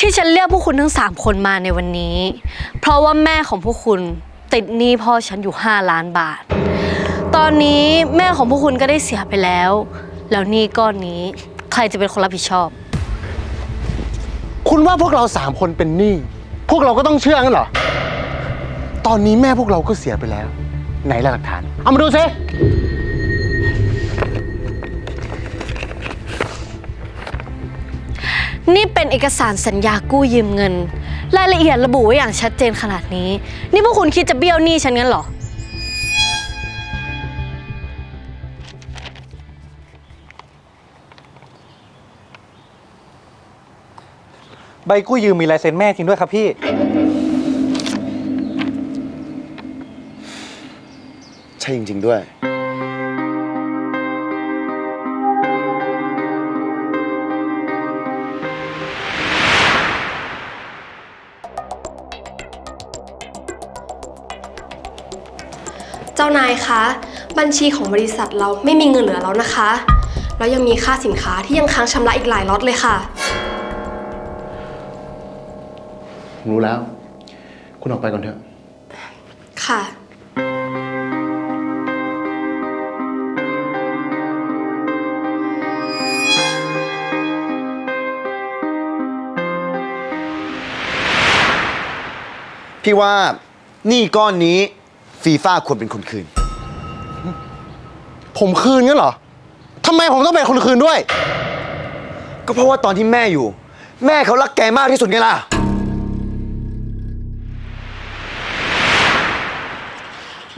ที่ฉันเรียกพวกคุณทั้งสามคนมาในวันนี้ เพราะว่าแม่ของพวกคุณติดหนี้พ่อฉันอยู่ 5 ล้านบาท ตอนนี้แม่ของพวกคุณก็ได้เสียไปแล้ว แล้วหนี้ก้อนนี้ใครจะเป็นคนรับผิดชอบ คุณว่าพวกเราสามคนเป็นหนี้ พวกเราก็ต้องเชื่องั้นเหรอ ตอนนี้แม่พวกเราก็เสียไปแล้ว ไหนล่ะหลักฐาน เอามาดูซิ นี่เป็นเอกสารสัญญากู้ยืมเงิน รายละเอียดระบุไว้อย่างชัดเจนขนาดนี้ นี่พวกคุณคิดจะเบี้ยวหนี้ฉันงั้นเหรอ ใบกู้ยืมมีลายเซ็นแม่จริงด้วยครับพี่ ใช่จริง ๆ ด้วย เจ้านายคะ บัญชีของบริษัทเราไม่มีเงินเหลือแล้วนะคะ แล้วยังมีค่าสินค้าที่ยังค้างชำระอีกหลายล็อตเลยค่ะ รู้แล้ว คุณออกไปก่อนเถอะ ค่ะ พี่ว่าหนี้ก้อนนี้ ฟีฟ่าควรเป็นคนคืน ผมคืนงั้นเหรอทำไมผมต้องเป็นคนคืนด้วย ก็เพราะว่าตอนที่แม่อยู่ แม่เขารักแกมากที่สุดไงล่ะ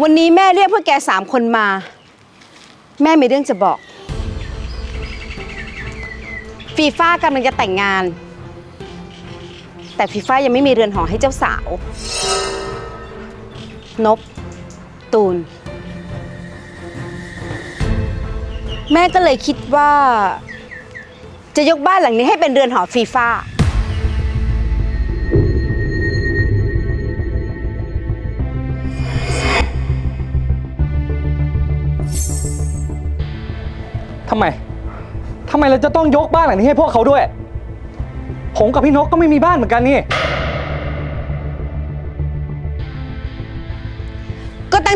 วันนี้แม่เรียกพวกแกสามคนมา แม่มีเรื่องจะบอก ฟีฟ่ากำลังจะแต่งงาน แต่ฟีฟ่ายังไม่มีเรือนหอให้เจ้าสาว นบ ตูน แม่ก็เลยคิดว่า จะยกบ้านหลังนี้ให้เป็นเรือนหอฟีฟ่าทำไม ทำไมเราจะต้องยกบ้านหลังนี้ให้พวกเขาด้วย ผมกับพี่นกก็ไม่มีบ้านเหมือนกันนี่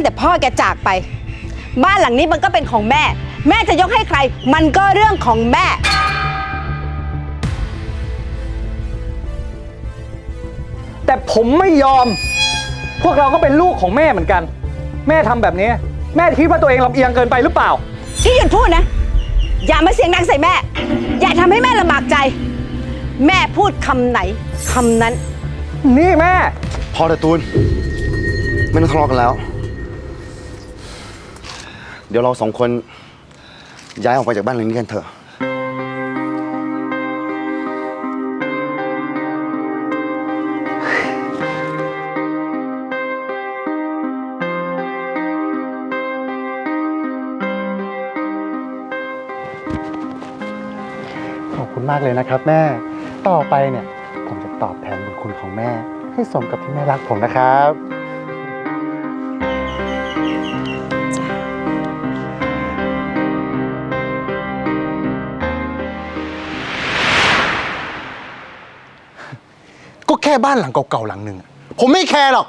แต่พ่อแกจากไป บ้านหลังนี้มันก็เป็นของแม่ แม่จะยกให้ใคร มันก็เรื่องของแม่ แต่ผมไม่ยอม พวกเราก็เป็นลูกของแม่เหมือนกัน แม่ทำแบบนี้ แม่คิดว่าตัวเองลำเอียงเกินไปหรือเปล่า ที่หยุดพูดนะ อย่ามาเสียงดังใส่แม่ อย่าทำให้แม่ลำบากใจ แม่พูดคำไหนคำนั้น นี่แม่ พอเถอะตูน ไม่ต้องทะเลาะกันแล้วเดี๋ยวเราสองคนย้ายออกไปจากบ้านหลังนี้กันเถอะ ขอบคุณมากเลยนะครับแม่ ต่อไปเนี่ย ผมจะตอบแทนบุญคุณของแม่ ให้สมกับที่แม่รักผมนะครับ แค่บ้านหลังเก่าๆหลังหนึ่งอะผมไม่แคร์หรอก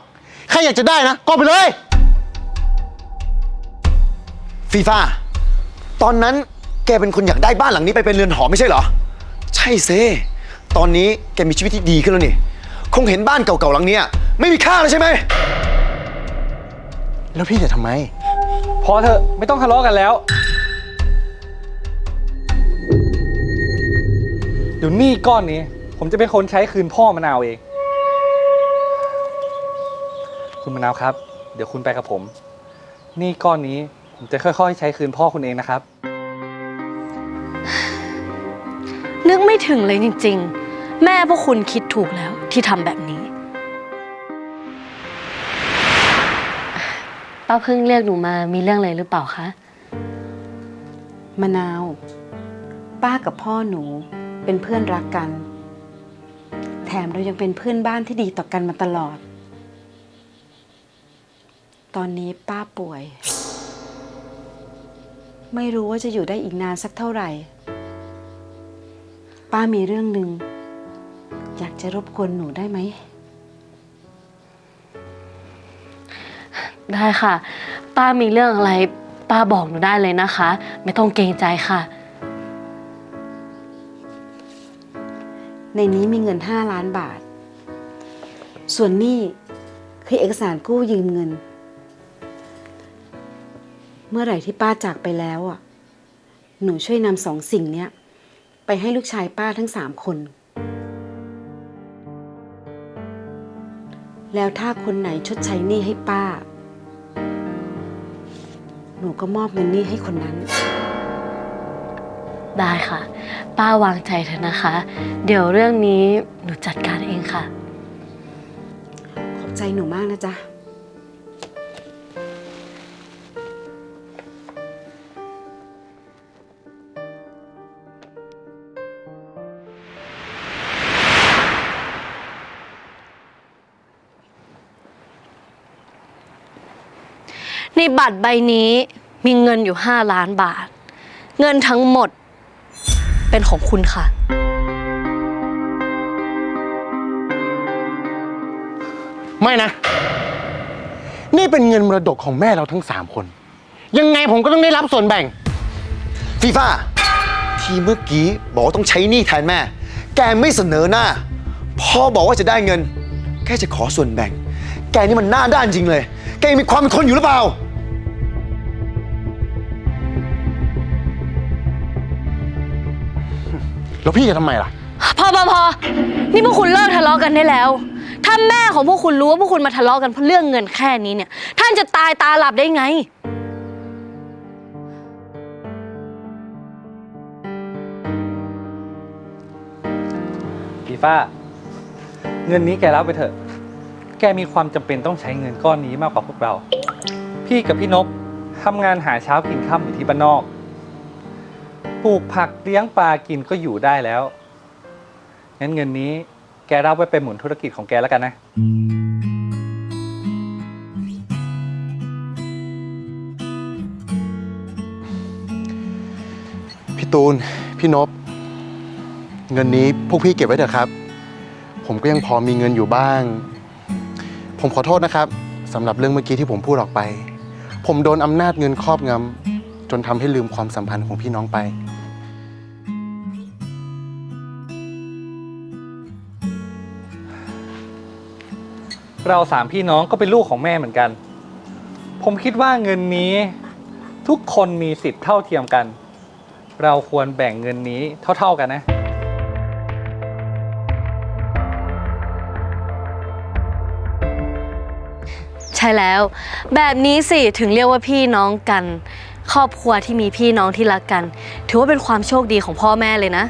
ใครอยากจะได้นะ ก็ไปเลย ฟีฟ่าตอนนั้นแกเป็นคนอยากได้บ้านหลังนี้ไปเป็นเรือนหอไม่ใช่เหรอ ใช่เซตอนนี้แกมีชีวิตที่ดีขึ้นแล้วนี่ คงเห็นบ้านเก่าๆหลังเนี้ยไม่มีค่าเลยใช่ไหม แล้วพี่จะทำไม พอเถอะไม่ต้องทะเลาะกันแล้ว เดี๋ยวหนี้ก้อนนี้ ผมจะเป็นคนใช้คืนพ่อมะนาวเอง คุณมะนาวครับ เดี๋ยวคุณไปกับผมหนี้ก้อนนี้ผมจะค่อยๆ ใช้คืนพ่อคุณเองนะครับ นึกไม่ถึงเลยจริง ๆ แม่พวกคุณคิดถูกแล้วที่ทำแบบนี้ ป้าเพิ่งเรียกหนูมามีเรื่องอะไรหรือเปล่าคะ มะนาว ป้ากับพ่อหนูเป็นเพื่อนรักกัน แถมเรายังเป็นเพื่อนบ้านที่ดีต่อกันมาตลอด ตอนนี้ป้าป่วย ไม่รู้ว่าจะอยู่ได้อีกนานสักเท่าไหร่ ป้ามีเรื่องหนึ่งอยากจะจะรบกวนหนูได้ไหม ได้ค่ะ ป้ามีเรื่องอะไร ป้าบอกหนูได้เลยนะคะ ไม่ต้องเกรงใจค่ะ ในนี้มีเงิน5ล้านบาท ส่วนนี่คือเอกสารกู้ยืมเงินเมื่อไหร่ที่ป้าจากไปแล้วอะ หนูช่วยนำสองสิ่งเนี้ย ไปให้ลูกชายป้าทั้งสามคน แล้วถ้าคนไหนชดใช้หนี้ให้ป้า หนูก็มอบเงินหนี้ให้คนนั้น ได้ค่ะ ป้าวางใจเถอะนะคะ เดี๋ยวเรื่องนี้หนูจัดการเองค่ะ ขอบใจหนูมากนะจ๊ะ ในบัตรใบนี้มีเงินอยู่ 5 ล้านบาท เงินทั้งหมดเป็นของคุณค่ะ ไม่นะ นี่เป็นเงินมรดกของแม่เราทั้งสามคน ยังไงผมก็ต้องได้รับส่วนแบ่ง ฟีฟ่าที่เมื่อกี้บอกว่าต้องใช้หนี้แทนแม่ แกไม่เสนอหน้าพ่อบอกว่าจะได้เงินแกจะขอส่วนแบ่ง แกนี่มันหน้าด้านจริงเลย แกยังมีความเป็นคนอยู่หรือเปล่า แล้วพี่จะทำไมล่ะ พอพอพอนี่พวกคุณเลิกทะเลาะกันได้แล้ว ถ้าแม่ของพวกคุณรู้ว่าพวกคุณมาทะเลาะกันเพราะเรื่องเงินแค่นี้เนี่ย ท่านจะตายตาหลับได้ไง ฟีฟ่าเงินนี้แกรับไปเถอะ แกมีความจำเป็นต้องใช้เงินก้อนนี้มากกว่าพวกเรา พี่กับพี่นบทำงานหาเช้ากินค่ำอยู่ที่บ้านนอกป ลูกผักเลี้ยงปลากินก็อยู่ได้แล้ว งั้นเงินนี้แกรับไว้เป็นหมุนธุรกิจของแกแล้วกันนะ พี่ตูน พี่นบเงินนี้พวกพี่เก็บไว้เถอะครับ ผมก็ยังพอมีเงินอยู่บ้าง ผมขอโทษนะครับสำหรับเรื่องเมื่อกี้ที่ผมพูดออกไป ผมโดนอำนาจเงินครอบงำจนทำให้ลืมความสัมพันธ์ของพี่น้องไป เราสามพี่น้องก็เป็นลูกของแม่เหมือนกัน ผมคิดว่าเงินนี้ทุกคนมีสิทธิ์เท่าเทียมกัน เราควรแบ่งเงินนี้เท่า ๆกันนะ ใช่แล้ว แบบนี้สิถึงเรียกว่าพี่น้องกัน ครอบครัวที่มีพี่น้องที่รักกัน ถือว่าเป็นความโชคดีของพ่อแม่เลยนะ